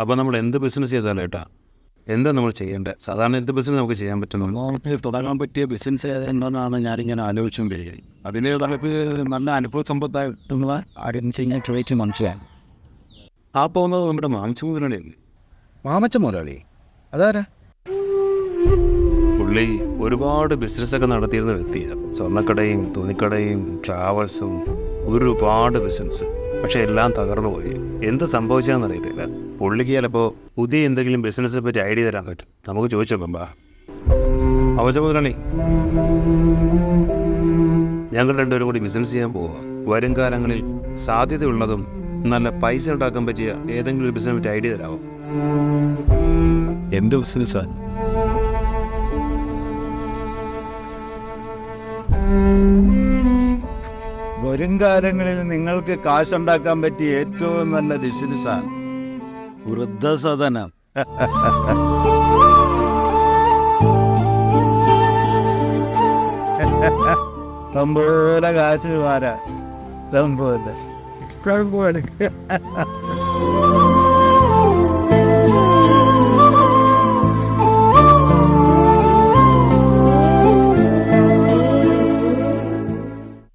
അപ്പോൾ നമ്മൾ എന്ത് ബിസിനസ് ചെയ്താലും കേട്ടോ എന്താ നമ്മൾ ചെയ്യേണ്ടത് സാധാരണ എന്ത് ബിസിനസ് നമുക്ക് ചെയ്യാൻ പറ്റുന്നുള്ളൂ തുടങ്ങാൻ പറ്റിയ ബിസിനസ് ഏതെന്നാണ് ഞാനിങ്ങനെ ആലോചിച്ചുകൊണ്ടിരിക്കുന്നത് അതിന് നമുക്ക് നല്ല അനുഭവ സമ്പത്തായിട്ടുള്ള ആരെങ്കിലും ചോദിച്ച് മനസ്സിലായി ആ പോകുന്നത് നമ്മുടെ മാമച്ച മുതലാളിയല്ലേ? മാമച്ച മുതലാളി? അതാരാ? പുള്ളി ഒരുപാട് ബിസിനസ്സൊക്കെ നടത്തിയിരുന്ന വ്യക്തിയാണ് സ്വർണക്കടയും തുണിക്കടയും ട്രാവൽസും ഒരുപാട് ബിസിനസ് പക്ഷെ എല്ലാം തകർന്നു പോയി. എന്ത് സംഭവിച്ചാന്ന് അറിയത്തില്ല പുള്ളിക്ക് ചിലപ്പോൾ പുതിയ എന്തെങ്കിലും ബിസിനസ്സിനെ പറ്റി ഐഡിയ തരാൻ പറ്റും. നമുക്ക് ചോദിച്ചോ ബാ. അവച്ച ഞങ്ങൾ രണ്ടുപേരും കൂടി ബിസിനസ് ചെയ്യാൻ പോവുക വരും കാലങ്ങളിൽ സാധ്യതയുള്ളതും നല്ല പൈസ ഉണ്ടാക്കാൻ പറ്റിയ ഏതെങ്കിലും ഒരു ബിസിനസ് പറ്റി ഐഡിയ തരാമോ എന്ത് ബിസിനസ്സാണ് വരും കാലങ്ങളിൽ നിങ്ങൾക്ക് കാശുണ്ടാക്കാൻ പറ്റിയ ഏറ്റവും നല്ല ബിസിനസ്സാണ് വൃദ്ധസദനം. തമ്പോലെ കാശ് മാരാ തമ്പോലെ. തമ്പോലെ.